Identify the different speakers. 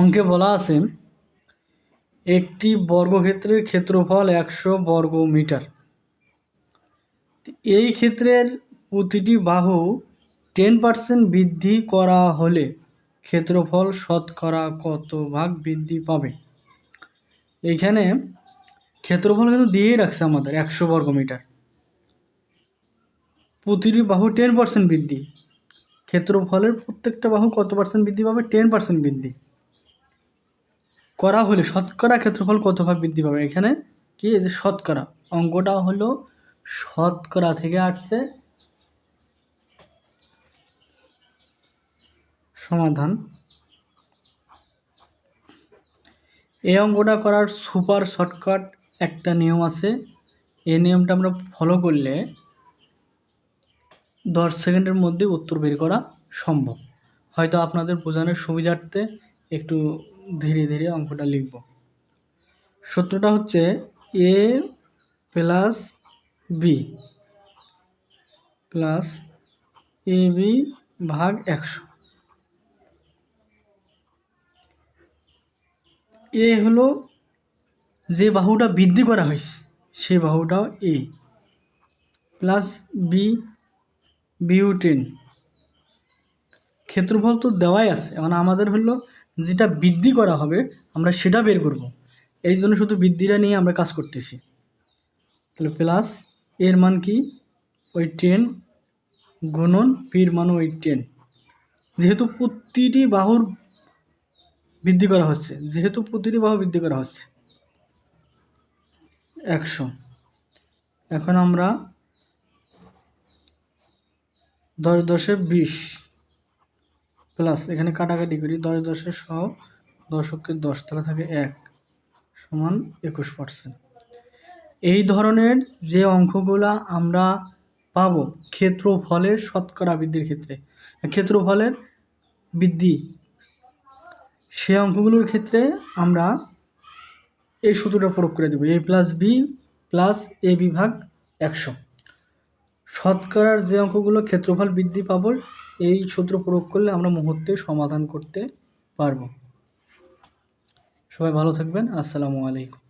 Speaker 1: অঙ্কে বলা আছে, একটি বর্গক্ষেত্রের ক্ষেত্রফল একশো বর্গ মিটার এই ক্ষেত্রের প্রতিটি বাহু টেন পার্সেন্ট বৃদ্ধি করা হলে ক্ষেত্রফল শতকরা কত ভাগ বৃদ্ধি পাবে? এইখানে ক্ষেত্রফল কিন্তু দিয়েই রাখছে আমাদের, একশো বর্গ মিটার প্রতিটি বাহু টেন পার্সেন্ট বৃদ্ধি, ক্ষেত্রফলের প্রত্যেকটা বাহু কত পার্সেন্ট বৃদ্ধি পাবে? টেন পার্সেন্ট বৃদ্ধি। করা হলে শতকরা ক্ষেত্রফল কত ভাগ বৃদ্ধি পাবে? এখানে কি? এই যে শতকরা। অঙ্কটা হলো শতকরা থেকে আসছে সমাধান। এই অঙ্কটা করার সুপার শর্টকাট একটা নিয়ম আছে। এই নিয়মটা আমরা ফলো করলে দশ সেকেন্ডের মধ্যে উত্তর বের করা সম্ভব। হয়তো আপনাদের বোঝানোর সুবিধার্থে একটু ধীরে ধীরে অঙ্কটা লিখব। সূত্রটা হচ্ছে A plus B plus A B ভাগ একশো। এ হলো যে বাহুটা বৃদ্ধি করা হয়েছে, সে বাহুটাও এ প্লাস বি বিউটেন ক্ষেত্রফল তো দেওয়াই আছে এখন আমাদের হলো যেটা বৃদ্ধি করা হবে, আমরা সেটা বের করব। এই জন্য শুধু বৃদ্ধিটা নিয়ে আমরা কাজ করতেছি। তাহলে প্লাস এর মান কি? ওই টেন গুণন পির মান ওই টেন যেহেতু প্রতিটি বাহুর বৃদ্ধি করা হচ্ছে, যেহেতু প্রতিটি বাহু বৃদ্ধি করা হচ্ছে, একশো। এখন আমরা দশ দশে বিশ। প্লাস এখানে কাটাকাটি করি, দশ দশে সব দশকে দশ তাহলে থাকে এক সমান একুশ পার্সেন্ট এই ধরনের যে অঙ্কগুলা আমরা পাবো ক্ষেত্রফলের শতকরা বৃদ্ধির ক্ষেত্রে, ক্ষেত্রফলের বৃদ্ধি, সে অঙ্কগুলোর ক্ষেত্রে আমরা এই সূত্রটা প্রয়োগ করে দেবো A plus B plus A বিভাগ একশো। শতকরার যে অঙ্কগুলো ক্ষেত্রফল বৃদ্ধি পাব, এই সূত্র প্রয়োগ করলে আমরা মুহূর্তে সমাধান করতে পারব। সবাই ভালো থাকবেন। আসসালামু আলাইকুম।